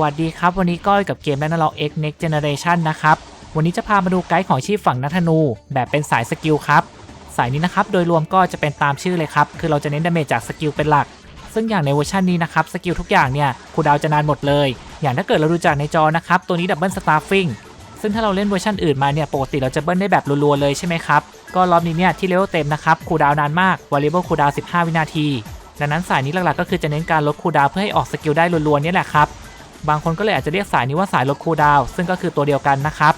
วัสดีครับ วันนี้ก้อยกับเกม Ragnarok X Next Generation นะครับ วันนี้จะพามาดูไกด์ของชีพฝั่งนักธนู แบบเป็นสายสกิลครับ สายนี้นะครับ โดยรวมก็จะเป็นตามชื่อเลยครับ คือเราจะเน้นดาเมจจากสกิลเป็นหลัก ซึ่งอย่างในเวอร์ชันนี้นะครับ สกิลทุกอย่างเนี่ยคูดาวจะนานหมดเลย อย่างถ้าเกิดเราดูจากในจอนะครับ ตัวนี้ดับเบิลสตาร์ฟิงซึ่งถ้าเราเล่นเวอร์ชันอื่นมาเนี่ย ปกติเราจะเบิ้ลได้แบบรัวๆเลยใช่ไหมครับ ก็รอบนี้เนี่ยที่เลเวลเต็มนะครับคูดาวนานมาก variable คูลดาว15 วินาที ดังนั้นสายนี้หลักๆก็คือจะเน้นการลดคูดาวเพื่อให้ออกสกิลได้รัวๆนี่แหละครับ บางคนก็เลยอาจจะเรียกสายนี้ว่าสายลดคูดาวซึ่งก็คือตัวเดียวกันนะครับ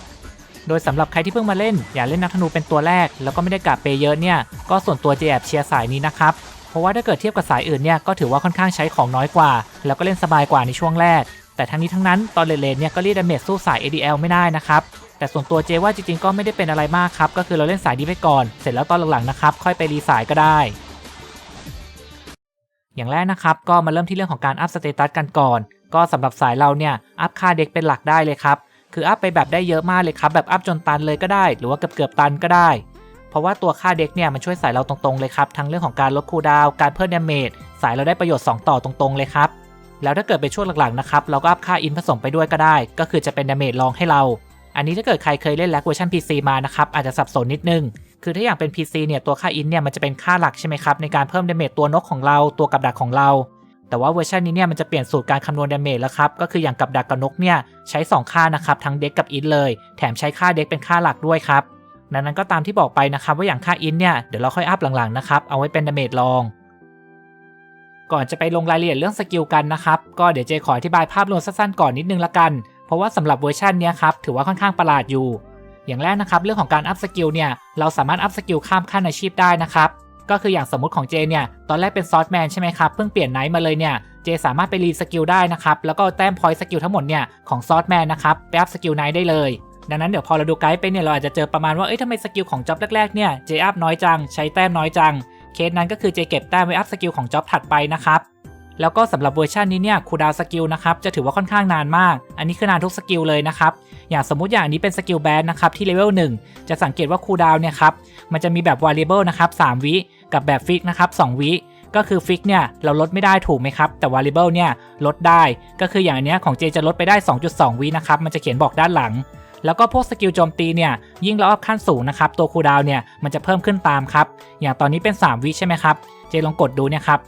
โดยสำหรับใครที่เพิ่งมาเล่น อย่าเล่นนักธนูเป็นตัวแรก แล้วก็ไม่ได้กะเปย์เยอะเนี่ยก็ส่วนตัวเจแอบเชียร์สายนี้นะครับเพราะว่าถ้าเกิดเทียบกับสายอื่นเนี่ยก็ถือว่าค่อนข้างใช้ของน้อยกว่า แล้วก็เล่นสบายกว่าในช่วงแรก แต่ทั้งนี้ทั้งนั้นตอนเลนๆเนี่ยก็เรียกดาเมจสู้สาย ADL ไม่ได้นะครับแต่ส่วนตัวเจว่าจริงๆก็ไม่ได้เป็นอะไรมากครับก็คือเราเล่นสายนี้ไปก่อน เสร็จแล้วตอนหลังๆนะครับค่อยไปรีสายก็ได้ อย่างแรกนะครับก็มาเริ่มที่เรื่องของการอัพสเตตัสกันก่อน ก็สำหรับสายเราเนี่ยอัพค่าเด็กเป็นหลักได้เลยครับ คืออัพไปแบบได้เยอะมากเลยครับ แบบอัพจนตันเลยก็ได้ หรือว่าเกือบเกือบตันก็ได้ เพราะว่าตัวค่าเด็กเนี่ยมันช่วยสายเราตรงๆเลยครับ ทั้งเรื่องของการลดคูลดาวการเพิ่มดาเมจสายเราได้ประโยชน์ 2 ต่อตรงๆเลยครับ แล้วถ้าเกิดเป็นช่วงหลังๆนะครับเราก็อัพค่าอินผสมไปด้วยก็ได้ ก็คือจะเป็นดาเมจรองให้เรา อันนี้ถ้าเกิดใครเคยเล่นแล็กเวอร์ชัน PC มานะครับอาจจะสับสนนิดนึงคือถ้าอย่างเป็น PC เนี่ยตัวค่าอินเนี่ยมันจะเป็นค่าหลักใช่ไหมครับในการเพิ่มดาเมจตัวนกของเราตัวกับดักของเรา แต่ว่าเวอร์ชันนี้เนี่ยมันจะเปลี่ยนสูตรการคำนวณดาเมจแล้วครับ ก็คืออย่างกับดักกับนกเนี่ยใช้ 2 ค่านะครับทั้งเด็กกับอินเลย แถมใช้ค่าเด็กเป็นค่าหลักด้วยครับดังนั้นก็ตามที่บอกไปนะครับว่าอย่างค่าอินเนี่ยเดี๋ยวเราค่อยอัพหลังๆนะครับเอาไว้เป็นดาเมจรอง ก่อนจะไปลงรายละเอียดเรื่องสกิลกันนะครับก็เดี๋ยวเจขออธิบายภาพรวมสั้นๆก่อนนิดนึงละกัน เพราะว่าสำหรับเวอร์ชันนี้ครับถือว่าค่อนข้างประหลาดอยู่ อย่างแรกนะครับเรื่องของการอัพสกิลเนี่ยเราสามารถอัพสกิลข้ามขั้นอาชีพได้นะครับ ก็คืออย่างสมมติของเจเนี่ย ตอนแรกเป็นซอสแมนใช่ไหมครับ เพิ่งเปลี่ยนไนท์มาเลยเนี่ย เจสามารถไปรีสกิลได้นะครับ แล้วก็แต้มพอยต์สกิลทั้งหมดเนี่ย ของซอสแมนนะครับ ไปอัพสกิลไนท์ได้เลย ดังนั้นเดี๋ยวพอเราดูไกด์ไปเนี่ย เราอาจจะเจอประมาณว่า เอ้ยทำไมสกิลของจ็อบแรกๆเนี่ย เจอัพน้อยจัง ใช้แต้มน้อยจัง เคสนั้นก็คือเจเก็บแต้มไว้อัพสกิลของจ็อบถัดไปนะครับ แล้วก็สำหรับเวอร์ชันนี้เนี่ยคูดาวสกิลนะครับจะถือว่าค่อนข้างนานมาก อันนี้คือนานทุกสกิลเลยนะครับ อย่างสมมุติอย่างนี้เป็นสกิลแบนนะครับที่เลเวล1จะสังเกตว่าคูดาวเนี่ยครับมันจะมีแบบ variable นะครับ3วิ กับแบบฟิกนะครับ2วิก็คือฟิกเนี่ยเราลดไม่ได้ถูกไหมครับ แต่ variable เนี่ยลดได้ก็คืออย่างอันเนี้ยของเจจะลดไปได้ 2.2 วินะครับ มันจะเขียนบอกด้านหลัง แล้วก็พวกสกิลโจมตีเนี่ยยิ่งเราอัพขั้นสูงนะครับ ตัวคูดาวเนี่ยมันจะเพิ่มขึ้นตามครับ อย่างตอนนี้เป็น 3 วิใช่ไหมครับ เจลองกดดูเนี่ยครับ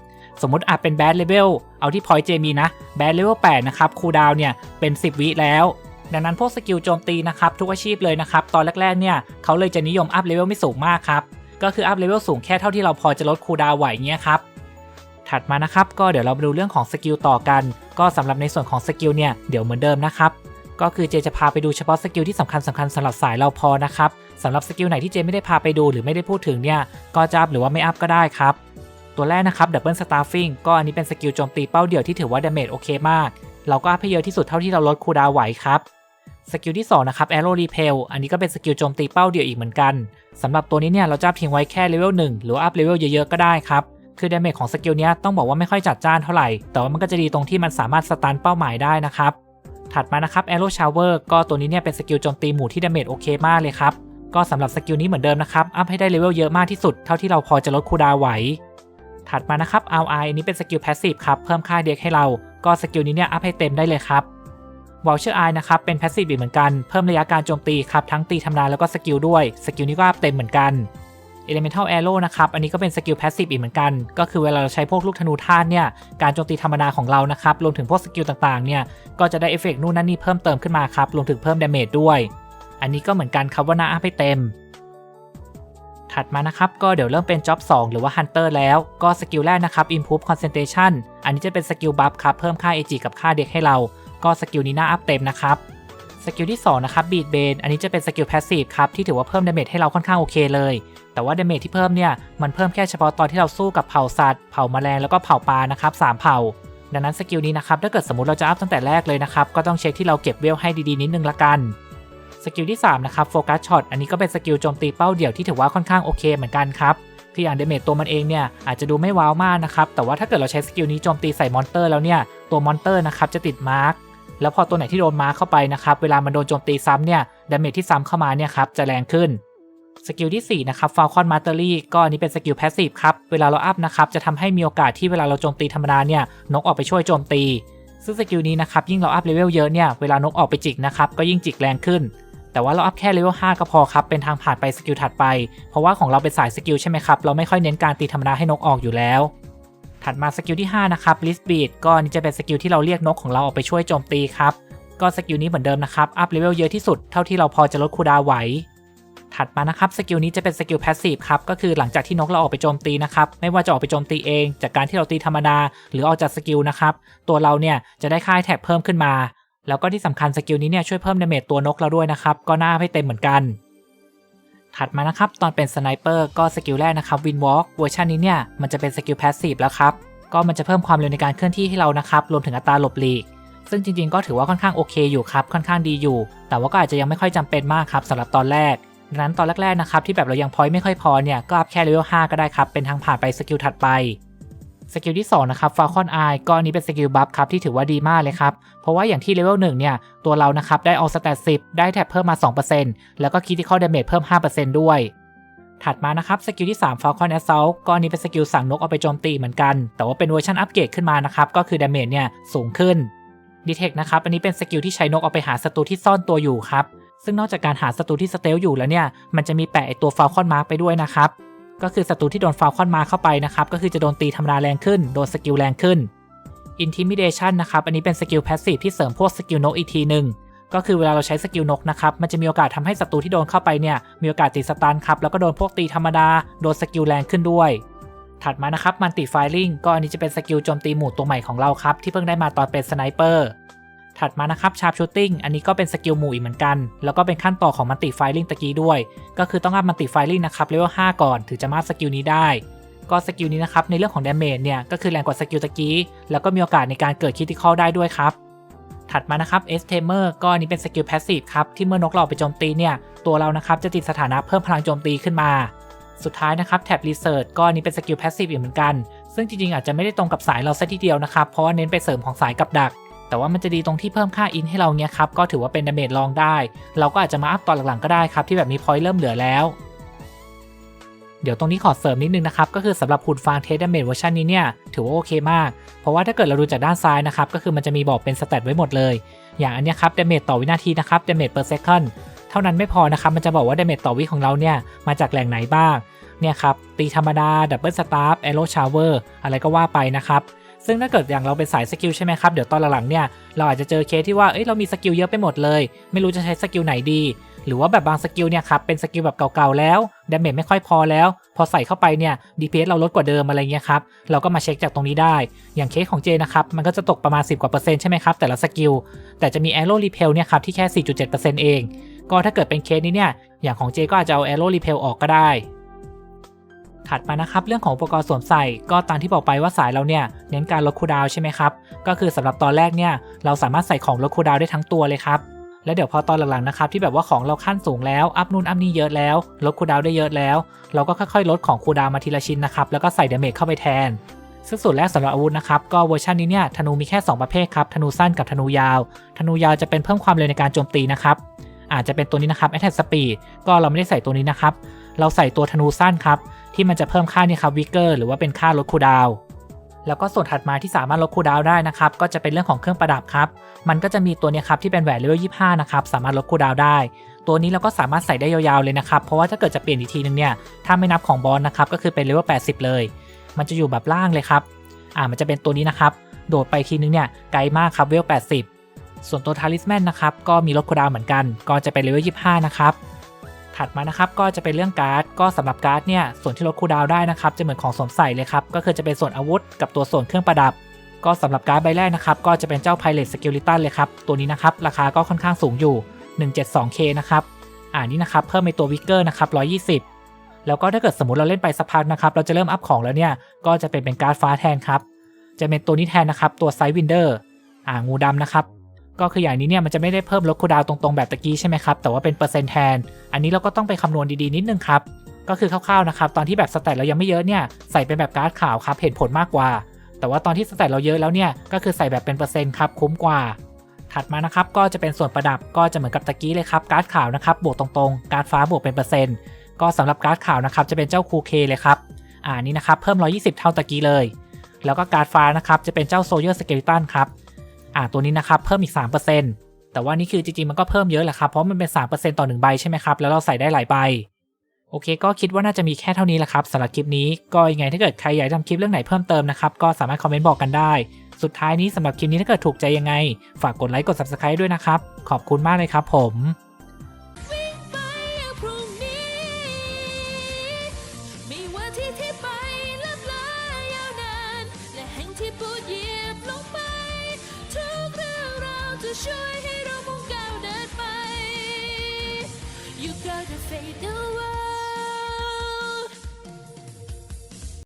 สมมุติอาจเป็นแบดเลเวลเอาที่พอยเจมีนะแบดเลเวล8นะครับคูดาวเนี่ยเป็น 10 วิแล้วดังนั้นพวกสกิลโจมตีนะครับทุกอาชีพเลยนะครับ ตอนแรกๆเนี่ยเขาเลยจะนิยมอัพเลเวลไม่สูงมากครับ ก็คืออัพเลเวลสูงแค่เท่าที่เราพอจะลดคูดาวไหวเงี้ยครับ ถัดมานะครับก็เดี๋ยวเรามาดูเรื่องของสกิลต่อกัน ก็สำหรับในส่วนของสกิลเนี่ยเดี๋ยวเหมือนเดิมนะครับ ก็คือเจจะพาไปดูเฉพาะสกิลที่สำคัญสำคัญสำหรับสายเราพอนะครับสำหรับสกิลไหนที่เจไม่ได้พาไปดูหรือไม่ได้พูดถึงเนี่ยก็จะอัพหรือว่าไม่อัพก็ได้ครับตัวแรกนะครับดับเบิลสตาร์ฟิงก็อันนี้เป็นสกิลโจมตีเป้าเดี่ยวที่ถือว่าดาเมจโอเคมาก เราก็อัพให้เยอะที่สุดเท่าที่เราลดคูดาวไหวครับ สกิลที่2นะครับ Arrow Repel อันนี้ก็เป็นสกิลโจมตีเป้าเดี่ยวอีกเหมือนกันสำหรับตัวนี้เนี่ยเราจะเพียงไว้แค่เลเวล1หรืออัพเลเวลเยอะๆก็ได้ครับ คือดาเมจของสกิลนี้ต้องบอกว่าไม่ค่อยจัดจ้านเท่าไหร่ แต่ว่ามันก็จะดีตรงที่มันสามารถสตันเป้าหมายได้นะครับ ถัดมานะครับ Arrow Shower ก็ตัวนี้เนี่ยเป็นสกิลโจมตีหมู่ที่ดาเมจโอเคมากเลยครับ ก็สำหรับสกิลนี้เหมือนเดิมนะครับ อัพให้ได้เลเวลเยอะมากที่สุดเท่าที่เราพอจะลดคูดาไหว ถัดมานะครับ RI อันนี้เป็นสกิล Passive ครับ เพิ่มค่าเด็กให้เรา ก็สกิลนี้เนี่ยอัพให้เต็มได้เลยครับ Voucher Eye นะครับเป็น Passive อีกเหมือนกัน เพิ่มระยะการโจมตีครับทั้งตีทำลายแล้วก็สกิลด้วย สกิลนี้ก็อัพเต็มเหมือนกัน Elemental Arrow นะครับ อันนี้ก็เป็นสกิล Passive อีกเหมือนกัน ก็คือเวลาเราใช้พวกลูกธนูธาตุเนี่ย การโจมตีธรรมดาของเรานะครับ รวมถึงพวกสกิลต่างๆ เนี่ย ก็จะได้เอฟเฟกต์นู่นนั่นนี่เพิ่มเติมขึ้นมาครับ รวมถึงเพิ่มดาเมจด้วย อันนี้ก็เหมือนกันครับว่าหน่าอัพให้เต็ม ถัดมานะครับ ก็เดี๋ยวเริ่มเป็น Job 2หรือว่า Hunter แล้ว ก็สกิลแรกนะครับ Improve Concentration อันนี้จะเป็นสกิลบัฟครับ เพิ่มค่า AG กับค่าเด็กให้เรา ก็สกิลนี้น่าอัพเต็มนะครับสกิลที่2นะครับ Beat Bane อันนี้จะเป็นสกิล Passive ครับที่ถือว่าเพิ่มดาเมจให้เราค่อนข้างโอเคเลย แต่ว่าดาเมจที่เพิ่มเนี่ยมันเพิ่มแค่เฉพาะตอนที่เราสู้กับเผ่าสัตว์เผ่าแมลงแล้วก็เผ่าปลานะครับสามเผ่า ดังนั้นสกิลนี้นะครับถ้าเกิดสมมติเราจะอัพตั้งแต่แรกเลยนะครับก็ต้องเช็คที่เราเก็บเวลให้ดีๆนิดนึงละกันสกิลที่3นะครับโฟกัสช็อตอันนี้ก็เป็นสกิลโจมตีเป้าเดี่ยวที่ถือว่าค่อนข้างโอเคเหมือนกันครับคืออย่างเดเมจตัวมันเองเนี่ยอาจจะดูไม่ว้าวมากนะครับแต่ว่าถ้าเกิดเราใช้สกิลนี้โจมตีใส่มอนเตอร์แล้วเนี่ยตัวมอนเตอร์นะครับจะติดมาร์ก แล้วพอตัวไหนที่โดนมาเข้าไปนะครับเวลามันโดนโจมตีซ้ำเนี่ยดาเมจที่ซ้ำเข้ามาเนี่ยครับจะแรงขึ้นสกิลที่ 4 นะครับ Falcon Mastery ก็อันนี้เป็นสกิล Passive ครับ เวลาเราอัพนะครับจะทำให้มีโอกาสที่เวลาเราโจมตีธรรมดาเนี่ยนกออกไปช่วยโจมตี ซึ่งสกิลนี้นะครับยิ่งเราอัพเลเวลเยอะเนี่ยเวลานกออกไปจิกนะครับก็ยิ่งจิกแรงขึ้น แต่ว่าเราอัพแค่เลเวล5ก็พอครับเป็นทางผ่านไปสกิลถัดไป เพราะว่าของเราเป็นสายสกิลใช่ไหมครับเราไม่ค่อยเน้นการตีธรรมดาให้นกออกอยู่แล้ว ถัดมาสกิลที่ 5 นะครับลิสบีดก็นี่จะเป็นสกิลที่เราเรียกนกของเราออกไปช่วยโจมตีครับ ก็สกิลนี้เหมือนเดิมนะครับ อัพเลเวลเยอะที่สุดเท่าที่เราพอจะลดคูดาไหว ถัดมานะครับสกิลนี้จะเป็นสกิลแพสซีฟครับ ก็คือหลังจากที่นกเราออกไปโจมตีนะครับ ไม่ว่าจะออกไปโจมตีเอง จากการที่เราตีธรรมดา หรือออกจากสกิลนะครับ ตัวเราเนี่ยจะได้ค่ายแท็บเพิ่มขึ้นมา แล้วก็ที่สำคัญสกิลนี้เนี่ยช่วยเพิ่มดาเมจตัวนกเราด้วยนะครับ ก็น่าให้เต็มเหมือนกัน ถัดมานะครับ ตอนเป็นสไนเปอร์ก็สกิลแรกนะครับวินวอล์กเวอร์ชันนี้เนี่ยมันจะเป็นสกิลแพสซีฟแล้วครับ ก็มันจะเพิ่มความเร็วในการเคลื่อนที่ให้เรานะครับ รวมถึงอัตราหลบหลีก ซึ่งจริงๆ ก็ถือว่าค่อนข้างโอเคอยู่ครับ ค่อนข้างดีอยู่ แต่ว่าก็อาจจะยังไม่ค่อยจำเป็นมากครับสำหรับตอนแรกดังนั้นตอนแรกๆนะครับที่แบบเรายังพอยไม่ค่อยพอเนี่ยก็อัพแค่เลเวล5ก็ได้ครับเป็นทางผ่านไปสกิลถัดไป สกิลที่ 2 นะครับ Falcon Eye ก็อันนี้เป็นสกิลบัฟครับ ที่ถือว่าดีมากเลยครับ เพราะว่าอย่างที่เลเวล1เนี่ย ตัวเรานะครับ ได้เอาสแตท10ได้แท็บเพิ่มมา 2%แล้วก็ Critical Damage เพิ่ม 5%ด้วย ถัดมานะครับสกิลที่ 3 Falcon Assault ก็อันนี้เป็นสกิลสั่งนกเอาไปโจมตีเหมือนกัน แต่ว่าเป็นเวอร์ชันอัปเกรดขึ้นมานะครับก็คือ Damage เนี่ยสูงขึ้น Detect นะครับอันนี้เป็นสกิลที่ใช้นกเอาไปหาศัตรูที่ซ่อนตัวอยู่ครับซึ่งนอกจากการหาศัตรูที่สเตลอยู่แล้วเนี่ยมันจะมีแปะไอตัวฟ a l คอนมาร์กไปด้วยนะครับ ก็คือศัตรูที่โดนฟ a l คอนมาเข้าไปนะครับก็คือจะโดนตีธรรมดาแรงขึ้น โดนสกิลแรงขึ้น Intimidation นะครับอันนี้เป็นสกิลแพสซีฟที่เสริมพวกสกิลนกอีกทีหนึ่งก็คือเวลาเราใช้สกิลนกนะครับมันจะมีโอกาสทำให้ศัตรูที่โดนเข้าไปเนี่ยมีโอกาสติดสตันครับแล้วก็โดนพวกตีธรรมดาโดนสกิลแรงขึ้นด้วยถัดมานะครับมันติไฟลิงก็อันนี้จะเป็นสกิลโจมตีหมู่ตัวใหม่ของเราครับที่เพิ่งได้มาตอนเป็นสไนเปอร์ ถัดมานะครับชาร์ปชูตติ้งอันนี้ก็เป็นสกิลหมู่อีกเหมือนกัน แล้วก็เป็นขั้นต่อของมันติไฟลิงตะกี้ด้วย ก็คือต้องอัพมันติไฟลิงนะครับเลเวล5ก่อนถึงจะมาสกิลนี้ได้ ก็สกิลนี้นะครับในเรื่องของดาเมจเนี่ยก็คือแรงกว่าสกิลตะกี้ แล้วก็มีโอกาสในการเกิดคิติคอลได้ด้วยครับ ถัดมานะครับเอสเทเมอร์ก็อันนี้เป็นสกิลแพสซีฟครับที่เมื่อนกเราไปโจมตีเนี่ยตัวเรานะครับจะติดสถานะเพิ่มพลังโจมตีขึ้นมาสุดท้ายนะครับแท็บรีเสิร์ชก็อันนี้เป็นสกิลแพสซีฟอีกเหมือนกัน ซึ่งจริงๆ อาจจะไม่ได้ตรงกับสายเราซะทีเดียวนะครับ เพราะเน้นไปเสริมของสายกับดัก แต่ว่ามันจะดีตรงที่เพิ่มค่าอินให้เราเนี่ยครับก็ถือว่าเป็นดาเมจลองได้ เราก็อาจจะมาอัพตอนหลังๆก็ได้ครับที่แบบมีพอยต์เริ่มเหลือแล้วเดี๋ยวตรงนี้ขอเสริมนิดนึงนะครับ ก็คือสำหรับหุ่นฟางเทสดาเมจเวอร์ชันนี้เนี่ย ถือว่าโอเคมาก เพราะว่าถ้าเกิดเราดูจากด้านซ้ายนะครับ ก็คือมันจะมีบอกเป็นสเตตไว้หมดเลย อย่างอันนี้ครับดาเมจต่อวินาทีนะครับดาเมจ per second เท่านั้นไม่พอนะครับ มันจะบอกว่าดาเมจต่อวิของเราเนี่ย มาจากแหล่งไหนบ้าง เนี่ยครับ ตีธรรมดาดับเบิลสตาร์ฟแอโรชาวเวอร์อะไรก็ว่าไปนะครับ ซึ่งถ้าเกิดอย่างเราเป็นสายสกิลใช่ไหมครับ เดี๋ยวตอนหลังๆเนี่ยเราอาจจะเจอเคสที่ว่าเอ้ยเรามีสกิลเยอะไปหมดเลย ไม่รู้จะใช้สกิลไหนดี หรือว่าแบบบางสกิลเนี่ยครับเป็นสกิลแบบเก่าๆแล้วดาเมจไม่ค่อยพอแล้ว พอใส่เข้าไปเนี่ย DPS เราลดกว่าเดิมอะไรเงี้ยครับเราก็มาเช็คจากตรงนี้ได้ อย่างเคสของเจนะครับมันก็จะตกประมาณ 10กว่าเปอร์เซ็นต์ใช่ไหมครับแต่ละสกิลแต่จะมี Arrow Repel เนี่ยครับที่แค่ 4.7%เองก็ถ้าเกิดเป็นเคสนี้เนี่ยอย่างของเจก็อาจจะเอา Arrow Repel ออกก็ได้ ถัดมานะครับเรื่องของอุปกรณ์สวมใส่ก็ตามที่บอกไปว่าสายเราเนี่ยเน้นการลดคูดาวใช่ไหมครับก็คือสำหรับตอนแรกเนี่ยเราสามารถใส่ของลดคูดาวได้ทั้งตัวเลยครับแล้วเดี๋ยวพอตอนหลังๆนะครับที่แบบว่าของเราขั้นสูงแล้วอัพนู่นอัพนี่เยอะแล้ว ลดคูดาวได้เยอะแล้ว เราก็ค่อยๆ ลดของคูดาวมาทีละชิ้นนะครับแล้วก็ใส่เดเมจเข้าไปแทนซึ่งส่วนแรกสำหรับอาวุธนะครับก็เวอร์ชันนี้เนี่ยธนูมีแค่ 2 ประเภทครับธนูสั้นกับธนูยาว ธนูยาวจะเป็นเพิ่มความเร็วในการโจมตีนะครับอาจจะเป็นตัวนี้นะครับ Attack Speed ก็เราไม่ได้ใส่ตัวนี้นะครับเราใส่ตัวธนูสั้นครับ ที่มันจะเพิ่มค่านี่ครับวิกเกอร์หรือว่าเป็นค่าลดคูดาวแล้วก็ส่วนถัดมาที่สามารถลดคูดาวได้นะครับ ก็จะเป็นเรื่องของเครื่องประดับครับ มันก็จะมีตัวนี้ครับที่เป็นแหวนเลเวล25 นะครับ สามารถลดคูดาวได้ ตัวนี้เราก็สามารถใส่ได้ยาวๆเลยนะครับ เพราะว่าถ้าเกิดจะเปลี่ยนอีกทีนึงเนี่ย ถ้าไม่นับของบอลนะครับ ก็คือเป็นเลเวล80 เลย มันจะอยู่แบบล่างเลยครับ อ่า มันจะเป็นตัวนี้นะครับ โดดไปทีนึงเนี่ย ไกลมากครับเวล80 ส่วนตัวทาริสแมนนะครับ ก็มีลดคูดาวเหมือนกัน ก็จะเป็นเลเวล25 นะครับ ถัดมานะครับก็จะเป็นเรื่องการ์ดก็สำหรับการ์ดเนี่ยส่วนที่ลดคูดาวได้นะครับจะเหมือนของสวมใส่เลยครับก็คือจะเป็นส่วนอาวุธกับตัวส่วนเครื่องประดับ ก็สำหรับการ์ดใบแรกนะครับก็จะเป็นเจ้า Pilot Skeleton เลยครับตัวนี้นะครับราคาก็ค่อนข้างสูงอยู่ 172k นะครับอ่านี่นะครับเพิ่มในตัววิกเกอร์นะครับ120 แล้วก็ถ้าเกิดสมมติเราเล่นไปสักพักนะครับเราจะเริ่มอัพของแล้วเนี่ยก็จะเป็นเป็นการ์ดฟ้าแทนครับจะเป็นตัวนี้แทนนะครับตัวไซวินเดอร์อ่างูดำนะครับ ก็คืออย่างนี้เนี่ยมันจะไม่ได้เพิ่มลดคูดาวตรงๆแบบตะกี้ใช่ไหมครับแต่ว่าเป็นเปอร์เซ็นต์แทน อันนี้เราก็ต้องไปคำนวณดีๆนิดนึงครับก็คือคร่าวๆนะครับตอนที่แบบสแตทเรายังไม่เยอะเนี่ยใส่เป็นแบบการ์ดขาวครับเห็นผลมากกว่า แต่ว่าตอนที่สแตทเราเยอะแล้วเนี่ยก็คือใส่แบบเป็นเปอร์เซ็นต์ครับคุ้มกว่า ถัดมานะครับก็จะเป็นส่วนประดับก็จะเหมือนกับตะกี้เลยครับการ์ดขาวนะครับบวกตรงๆ การ์ดฟ้าบวกเป็นเปอร์เซ็นต์ก็สำหรับการ์ดขาวนะครับจะเป็นเจ้าคูเคเลยครับอ่านี่นะครับเพิ่ม 120 เท่าตะกี้เลย แล้วก็การ์ดฟ้านะครับจะเป็นเจ้าโซเยอร์สเกลิตันครับ อ่าตัวนี้นะครับเพิ่มอีก 3%แต่ว่านี่คือจริงๆมันก็เพิ่มเยอะแหละครับ เพราะมันเป็น 3%ต่อ 1 ใบใช่ไหมครับ แล้วเราใส่ได้หลายใบ โอเค ก็คิดว่าน่าจะมีแค่เท่านี้แหละครับสำหรับคลิปนี้ ก็ยังไงถ้าเกิดใครอยากทำคลิปเรื่องไหนเพิ่มเติมนะครับ ก็สามารถคอมเมนต์บอกกันได้ สุดท้ายนี้สำหรับคลิปนี้ถ้าเกิดถูกใจยังไง ฝากกดไลค์กด subscribe ด้วยนะครับ ขอบคุณมากเลยครับผม